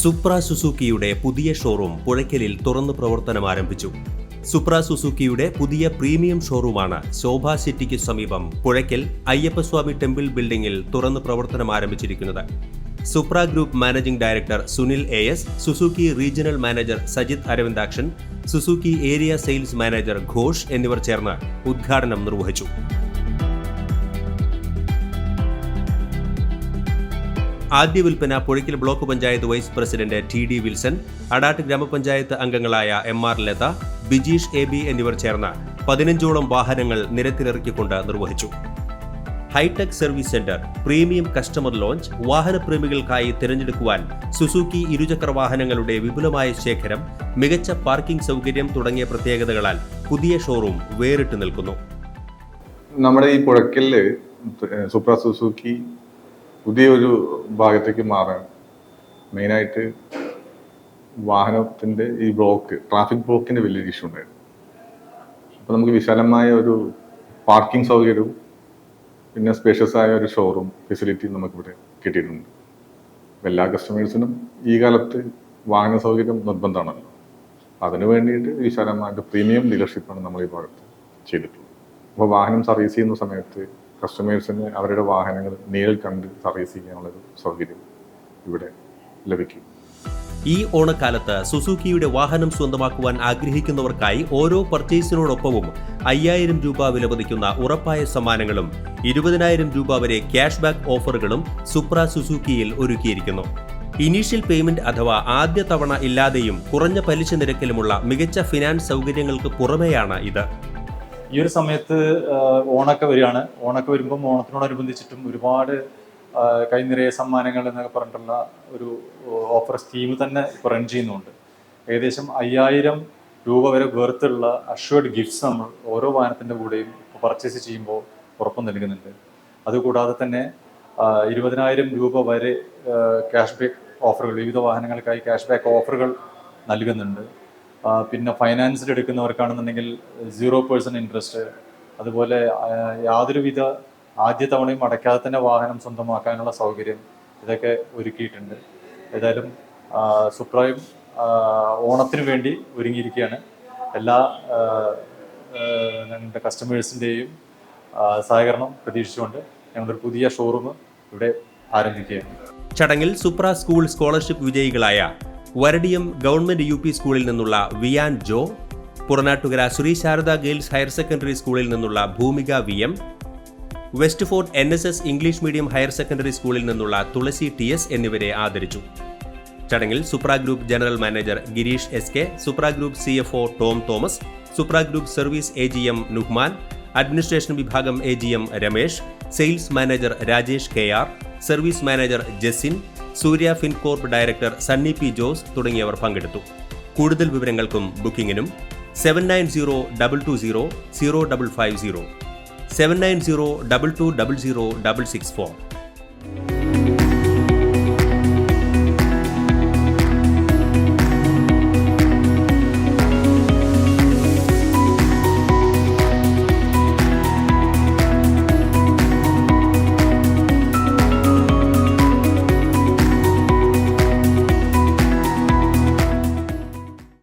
സുപ്ര സുസുക്കിയുടെ പുതിയ ഷോറൂം പുഴയ്ക്കലിൽ തുറന്ന് പ്രവർത്തനം ആരംഭിച്ചു. സുപ്ര സുസുക്കിയുടെ പുതിയ പ്രീമിയം ഷോറൂമാണ് ശോഭ സിറ്റിക്ക് സമീപം പുഴയ്ക്കൽ അയ്യപ്പസ്വാമി ടെമ്പിൾ ബിൽഡിംഗിൽ തുറന്ന് പ്രവർത്തനം ആരംഭിച്ചിരിക്കുന്നത്. Supra group managing director Sunil A S Suzuki regional manager Sajith Aravindakshan Suzuki area sales manager Ghosh എന്നിവർ ചേർന്ന് ഉദ്ഘാടനം നിർവഹിച്ചു. ആദ്യ വിൽപ്പന Puzhakkal block panchayat vice president T D Wilson Adat ഗ്രാമപഞ്ചായത്ത് അംഗങ്ങളായ M R Latha Bijeesh A B എന്നിവർ ചേർന്ന് പതിനഞ്ചോളം വാഹനങ്ങൾ നിരത്തിലിറക്കിക്കൊണ്ട് നിർവഹിച്ചു. Hi tech service centre premium customer lounge വാഹനപ്രേമികൾക്കായി തിരഞ്ഞെടുക്കുവാൻ സുസുക്കി ഇരുചക്ര വാഹനങ്ങളുടെ വിപുലമായ ശേഖരം മികച്ച പാർക്കിംഗ് സൗകര്യം തുടങ്ങിയ പ്രത്യേകതകളാൽ പുതിയ ഷോറൂം വേറിട്ട് നിൽക്കുന്നു. നമ്മുടെ ഈ പുഴക്കലിൽ സൂപ്ര സുസുക്കി പുതിയൊരു ഭാഗത്തേക്ക് മാറാൻ. മെയിനായിട്ട് വാഹനത്തിന്റെ ഈ ബ്ലോക്ക് ട്രാഫിക് ബ്ലോക്കിന്റെ വലിയൊരു ഇഷ്യൂ ഉണ്ടായിരുന്നു. അപ്പൊ നമുക്ക് വിശാലമായ ഒരു പാർക്കിംഗ് സൗകര്യവും പിന്നെ സ്പേഷ്യസ് ആയ ഒരു ഷോറൂം ഫെസിലിറ്റി നമുക്കിവിടെ കിട്ടിയിട്ടുണ്ട്. എല്ലാ കസ്റ്റമേഴ്സിനും ഈ കാലത്ത് വാഹന സൗകര്യം നിർബന്ധമാണല്ലോ. അതിനു വേണ്ടിയിട്ട് വിശാലമായിട്ട് പ്രീമിയം ഡീലർഷിപ്പാണ് നമ്മൾ ഈ ഭാഗത്ത് ചെയ്തിട്ടുള്ളത്. അപ്പോൾ വാഹനം സർവീസ് ചെയ്യുന്ന സമയത്ത് കസ്റ്റമേഴ്സിന് അവരുടെ വാഹനങ്ങൾ നേരിൽ കണ്ട് സർവീസ് ചെയ്യാനുള്ളൊരു സൗകര്യം ഇവിടെ ലഭിക്കും. ഈ ഓണക്കാലത്ത് സുസുക്കിയുടെ വാഹനം സ്വന്തമാക്കുവാൻ ആഗ്രഹിക്കുന്നവർക്കായി ഓരോ പർച്ചേസിനോടൊപ്പവും അയ്യായിരം രൂപ വിലമതിക്കുന്ന ഉറപ്പായ സമ്മാനങ്ങളും ഇരുപതിനായിരം രൂപ വരെ ക്യാഷ് ബാക്ക് ഓഫറുകളും സുപ്ര സുസുക്കിയിൽ ഒരുക്കിയിരിക്കുന്നു. ഇനീഷ്യൽ പേയ്മെന്റ് അഥവാ ആദ്യ തവണ ഇല്ലാതെയും കുറഞ്ഞ പലിശ നിരക്കിലുമുള്ള മികച്ച ഫിനാൻസ് സൗകര്യങ്ങൾക്ക് പുറമെയാണ് ഇത്. ഈ ഒരു സമയത്ത് ഓണൊക്കെ വരികയാണ്. ഓണൊക്കെ വരുമ്പം ഓണത്തിനോടനുബന്ധിച്ചിട്ടും ഒരുപാട് കൈനിറയ സമ്മാനങ്ങൾ എന്നൊക്കെ പറഞ്ഞിട്ടുള്ള ഒരു ഓഫർ സ്കീം തന്നെ ഇപ്പോൾ റൺ ചെയ്യുന്നുണ്ട്. ഏകദേശം അയ്യായിരം രൂപ വരെ വേർത്തുള്ള അഷ്വേർഡ് ഗിഫ്റ്റ്സ് നമ്മൾ ഓരോ വാഹനത്തിന്റെ കൂടെയും പർച്ചേസ് ചെയ്യുമ്പോൾ ഉറപ്പ് നൽകുന്നുണ്ട്. അതുകൂടാതെ തന്നെ ഇരുപതിനായിരം രൂപ വരെ ക്യാഷ് ബാക്ക് ഓഫറുകൾ വിവിധ വാഹനങ്ങൾക്കായി ക്യാഷ് ബാക്ക് ഓഫറുകൾ നൽകുന്നുണ്ട്. പിന്നെ ഫൈനാൻസിൽ എടുക്കുന്നവർക്കാണെന്നുണ്ടെങ്കിൽ സീറോ പേഴ്സന്റ് ഇൻട്രസ്റ്റ് അതുപോലെ യാതൊരുവിധ ആദ്യ തവണയും അടയ്ക്കാതെ തന്നെ വാഹനം സ്വന്തമാക്കാനുള്ള സൗകര്യം ഇതൊക്കെ ഒരുക്കിയിട്ടുണ്ട്. ഏതായാലും സുപ്രൈം ഓണത്തിന് വേണ്ടി ഒരുങ്ങിയിരിക്കുകയാണ്. എല്ലാ ഞങ്ങളുടെ കസ്റ്റമേഴ്സിന്റെയും സഹകരണം പ്രതീക്ഷിച്ചുകൊണ്ട് ഞങ്ങളൊരു പുതിയ ഷോറൂം ഇവിടെ ആരംഭിക്കുകയാണ്. ചടങ്ങിൽ സുപ്ര സ്കൂൾ സ്കോളർഷിപ്പ് വിജയികളായ വരടിയം ഗവൺമെന്റ് യു സ്കൂളിൽ നിന്നുള്ള Viyan Jo Puranattukara Shri Sharada girls higher secondary സ്കൂളിൽ നിന്നുള്ള Bhoomika V M west fort N S S English medium higher secondary സ്കൂളിൽ നിന്നുള്ള തുളസി ടി എസ് എന്നിവരെ ആദരിച്ചു. ചടങ്ങിൽ Supra group general manager Gireesh S K Supra group C F O Tom Thomas Supra group service A G M Nuhman administration വിഭാഗം A G M Ramesh sales manager Rajesh K R service manager Jasin Surya Fincorp director Sunny P Jose തുടങ്ങിയവർ പങ്കെടുത്തു. കൂടുതൽ വിവരങ്ങൾക്കും ബുക്കിംഗിനും seven nine zero double two zero zero double five zero seven nine zero double two double zero double six four